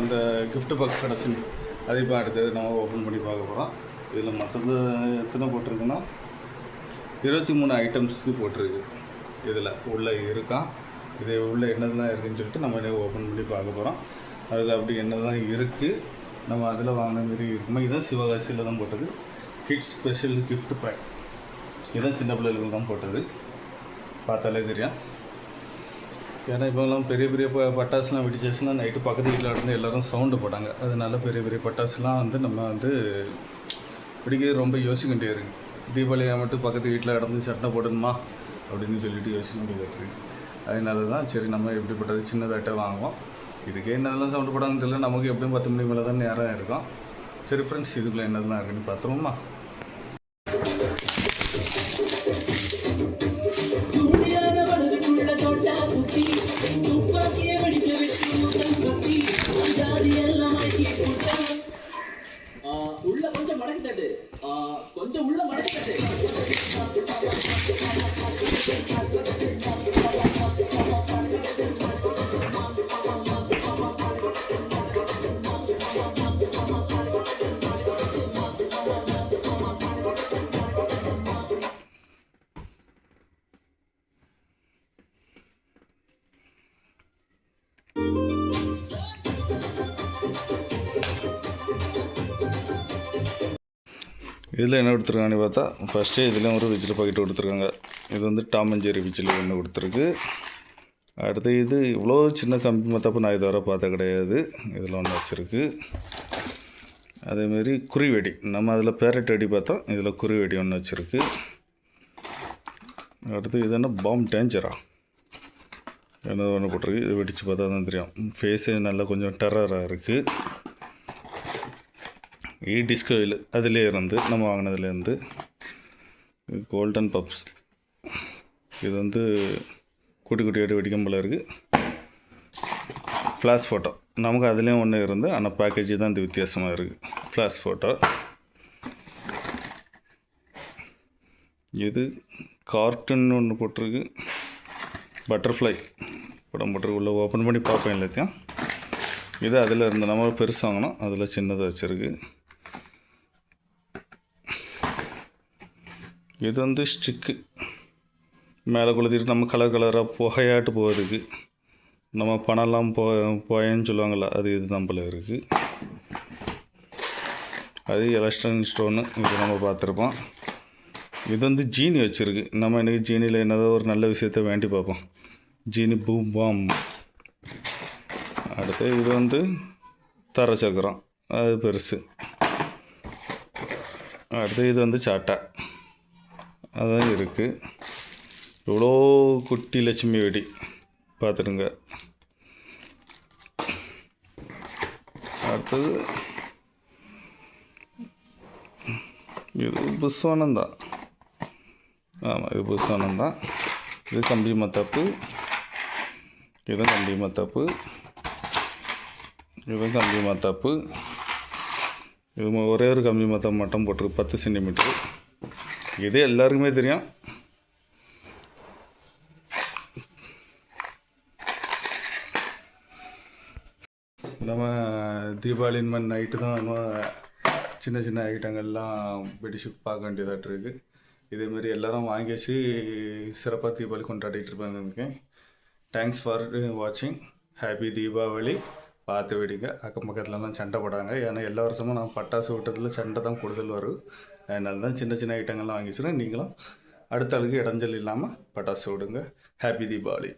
அந்த gift box கிடச்சி அதை இப்போ அடுத்தது நம்ம ஓப்பன் பண்ணி பார்க்க போகிறோம் இதில் மற்றது எத்தனை போட்டிருக்குன்னா இருபத்தி மூணு ஐட்டம்ஸ்க்கு போட்டிருக்கு. இதில் உள்ளே இருக்கான் இது உள்ளே என்னதெல்லாம் இருக்குன்னு சொல்லிட்டு நம்ம ஓப்பன் பண்ணி பார்க்க போகிறோம் அதில் அப்படி என்னதான் இருக்குது நம்ம அதில் வாங்கின மாரி இருக்குமா? இதுதான் சிவகாசியில் தான் போட்டது. கிட்ஸ் ஸ்பெஷல் கிஃப்ட் பேக் இதுதான் சின்ன பிள்ளைகளுக்கு தான் போட்டது. பார்த்தாலே தெரியும். ஏன்னா இப்போலாம் பெரிய பெரிய ப பட்டாசுலாம் வெடிச்சிருச்சுன்னா நைட்டு பக்கத்து வீட்டில் இருந்து எல்லோரும் சவுண்டு போட்டாங்க. அதனால பெரிய பெரிய பட்டாசுலாம் வந்து நம்ம வந்து பிடிக்கிறது ரொம்ப யோசிக்க வேண்டியது இருக்குது தீபாவளியாக மட்டும் பக்கத்து வீட்டில் இடந்து சட்டை போடணுமா? அப்படின்னு சொல்லிட்டு யோசிக்க வேண்டியது அதனால தான் சரி நம்ம எப்படிப்பட்டது சின்னதாட்டே வாங்குவோம். இதுக்கே என்னதெல்லாம் சவுண்டு போடாங்கன்னு தெரியல. நமக்கு எப்படியும் பத்து மணிக்கு மேலே தான் நேரம் இருக்கும். சரி ஃப்ரெண்ட்ஸ் இதுக்குள்ளே என்னதெல்லாம் இருக்குன்னு பார்த்துருவோமா மடக்கி தட்டு கொஞ்சம் உள்ள மடக்கி தட்டு இதில் என்ன கொடுத்துருக்காங்கன்னு பார்த்தா ஃபஸ்ட்டு இதில் ஒரு விஜில் பாக்கெட் கொடுத்துருக்காங்க. இது வந்து டாம் அண்ட் ஜெரி விஜில் ஒன்று கொடுத்துருக்கு. அடுத்து இது இவ்வளோ சின்ன கம்பி மத்தப்போ நான் இதுவரை பார்த்த கிடையாது. இதில் ஒன்று வச்சுருக்கு. அதேமாரி குறிவெடி நம்ம அதில் பேரட் வெடி பார்த்தோம். இதில் குறிவெடி ஒன்று வச்சுருக்கு. அடுத்து இது என்ன? பாம் டேஞ்சரா என்னது ஒன்று போட்டிருக்கு. இது வெடித்து பார்த்தா தான் தெரியும். ஃபேஸு நல்லா கொஞ்சம் டெரராக இருக்குது இ டிஸ்கோயில் அதிலே இருந்து நம்ம வாங்கினதுலேருந்து கோல்டன் பப்ஸ் இது வந்து குட்டி குட்டியோட வெடிக்கும் போல் இருக்குது ஃப்ளாஷ் ஃபோட்டோ நமக்கு அதுலேயும் ஒன்று இருந்து ஆனால் பேக்கேஜ் தான் இது வித்தியாசமாக இருக்குது ஃப்ளாஷ் ஃபோட்டோ இது கார்ட்டுன்னு ஒன்று போட்டிருக்கு. பட்டர்ஃப்ளை படம் போட்டிருக்கு. உள்ளே ஓப்பன் பண்ணி பார்ப்பேன் எல்லாத்தையும். இது அதில் இருந்து நம்ம பெருசாகணும் அதில் சின்னதாக வச்சுருக்கு. இது வந்து ஸ்டிக்கு. மேலே கொளுத்திட்டு நம்ம கலர் கலராக புகையாட்டு போகிறதுக்கு நம்ம பணம்லாம் போ போயன்னு சொல்லுவாங்கள்ல அது இது நம்மள இருக்குது அது எலஸ்டன் ஸ்டோனு இது நம்ம பார்த்துருப்போம். இது வந்து ஜீனி வச்சுருக்கு. நம்ம இன்றைக்கி ஜீனியில் என்னதோ ஒரு நல்ல விஷயத்த வேண்டி பார்ப்போம். ஜீனி பூம் பாம் அடுத்து இது வந்து தர சக்கரம். அது பெருசு. அடுத்து இது வந்து சாட்டா. அதான் இருக்குது இவ்வளோ குட்டி லட்சுமி வெடி. பார்த்துடுங்க அடுத்தது. இது புஸ்வானம் தான் ஆமாம் இது புஸ்வானம் தான் இது கம்பி மத்தாப்பு. இது கம்பி மத்தாப்பு. இது கம்பி மத்தாப்பு. இது ஒரே ஒரு கம்பி மத்தம் மட்டும் போட்டிருக்கு. பத்து சென்டிமீட்டர். இது எல்லாருக்குமே தெரியும். நம்ம தீபாவளின் மண் நைட்டு தான் நம்ம சின்ன சின்ன ஐட்டங்கள்லாம் வெடிச்சு பார்க்க வேண்டியதாட்டு இருக்குது இதேமாரி எல்லாரும் வாங்கி வச்சு சிறப்பாக தீபாவளி கொண்டாடிட்டு இருப்பாங்க தேங்க்ஸ் ஃபார் வாட்சிங் ஹாப்பி தீபாவளி. பார்த்து வெடிங்க. அக்கம் பக்கத்துலலாம் சண்டை போடாங்க. ஏன்னா எல்லா வருஷமும் நான் பட்டாசு விட்டதில் சண்டை தான் கூடுதல் வரும். அதனால தான் சின்ன சின்ன ஐட்டங்கள்லாம் வாங்கி வச்சுருக்கேன். நீங்களும் அடுத்த அளவுக்கு இடைஞ்சல் இல்லாமல் பட்டாசு விடுங்க. ஹாப்பி தீபாவளி